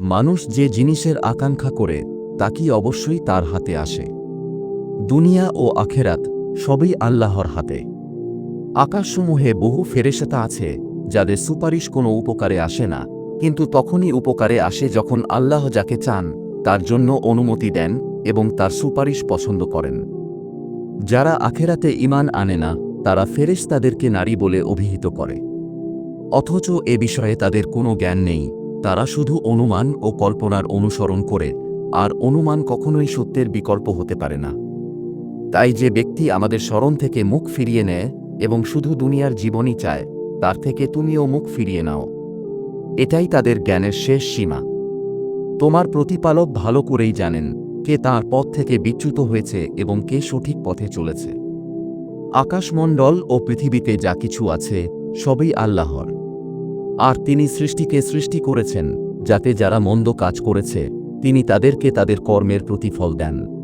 মানুষ যে জিনিসের আকাঙ্ক্ষা করে, তা কি অবশ্যই তার হাতে আসে। দুনিয়া ও আখেরাত সবই আল্লাহর হাতে। আকাশসমূহে বহু ফেরেশতা আছে, যাদের সুপারিশ কোনো উপকারে আসে না, কিন্তু তখনই উপকারে আসে যখন আল্লাহ যাকে চান, তার জন্য অনুমতি দেন এবং তার সুপারিশ পছন্দ করেন। যারা আখেরাতে ইমান আনে না, তারা ফেরেশ তাদেরকে নারী বলে অভিহিত করে। অথচ এ বিষয়ে তাদের কোনো জ্ঞান নেই। তারা শুধু অনুমান ও কল্পনার অনুসরণ করে, আর অনুমান কখনোই সত্যের বিকল্প হতে পারে না। তাই যে ব্যক্তি আমাদের স্মরণ থেকে মুখ ফিরিয়ে নেয় এবং শুধু দুনিয়ার জীবনই চায়, তার থেকে তুমিও মুখ ফিরিয়ে নাও। এটাই তাদের জ্ঞানের শেষ সীমা। তোমার প্রতিপালক ভালো করেই জানেন কে তার পথ থেকে বিচ্যুত হয়েছে এবং কে সঠিক পথে চলেছে। আকাশমণ্ডল ও পৃথিবীতে যা কিছু আছে, সবই আল্লাহর। আর তিনি সৃষ্টিকে সৃষ্টি করেছেন, যাতে যারা মন্দ কাজ করেছে, তিনি তাদেরকে তাদের কর্মের প্রতিফল দেন।